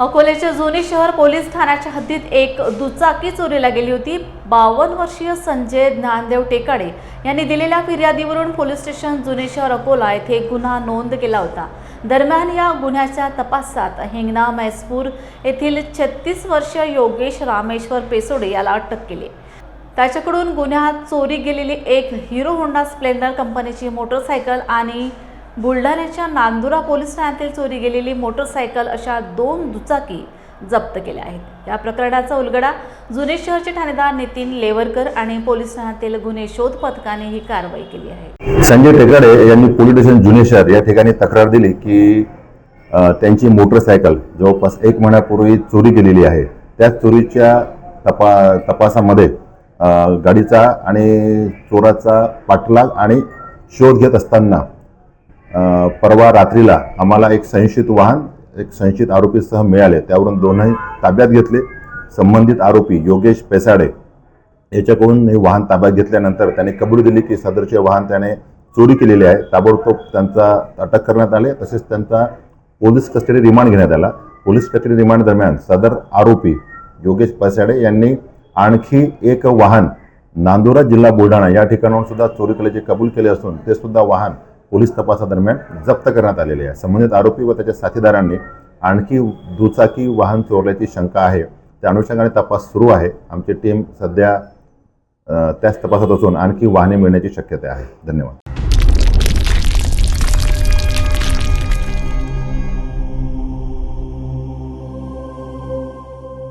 अकोल्याच्या जुने शहर पोलीस ठाण्याच्या हद्दीत एक दुचाकी चोरीला गेली होती. बावन्न वर्षीय संजय ज्ञानदेव टेकाडे यांनी दिलेल्या फिर्यादीवरून पोलीस स्टेशन जुने शहर अकोला येथे गुन्हा नोंद केला होता. दरम्यान या गुन्ह्याच्या तपासात हिंगणा मैसपूर येथील छत्तीस वर्षीय योगेश रामेश्वर पेसोडे याला अटक केली. त्याच्याकडून गुन्ह्यात चोरी गेलेली एक हिरो होंडा स्प्लेंडर कंपनीची मोटरसायकल आणि बुलढाण्याच्या नांदुरा पोलीस ठाण्यातील चोरी गेलेली मोटरसायकल अशा दोन दुचाकी जप्त केल्या आहेत. या प्रकरणाचा उलगडा जुने शहरचे ठाणेदार नितीन लेवरकर आणि पोलीस ठाण्यातील गुन्हे शोध पथकाने ही कारवाई केली आहे. संजय टेकाडे यांनी पोलीस स्टेशन जुने शहर या ठिकाणी तक्रार दिली की त्यांची मोटरसायकल जवळपास एक महिन्यापूर्वी चोरी केलेली आहे. त्या चोरीच्या तपा तपासामध्ये गाडीचा आणि चोराचा पाठलाग आणि शोध घेत असताना परवा रात्रीला आम्हाला एक संशयित वाहन एक संशयित आरोपीसह मिळाले. त्यावरून दोनही ताब्यात घेतले. संबंधित आरोपी योगेश पेसाडे याच्याकडून हे वाहन ताब्यात घेतल्यानंतर त्याने कबुली दिली की सदरचे वाहन त्याने चोरी केलेले आहे. ताबडतोब त्यांचा अटक करण्यात आले. तसेच त्यांचा पोलीस कस्टडी रिमांड घेण्यात आला. पोलीस कस्टडी रिमांड दरम्यान सदर आरोपी योगेश पसाडे यांनी आणखी एक वाहन नांदुरा जिल्हा बुलढाणा या ठिकाणाहून सुद्धा चोरी केल्याचे कबूल केले असून ते सुद्धा वाहन पोलीस तपासादरम्यान जप्त करण्यात आलेले आहे. संबंधित आरोपी व त्याच्या साथीदारांनी आणखी दुचाकी वाहन चोरल्याची शंका आहे. त्या अनुषंगाने तपास सुरू आहे. आमची टीम सध्या त्याच तपासात असून आणखी वाहने मिळण्याची शक्यता आहे. धन्यवाद.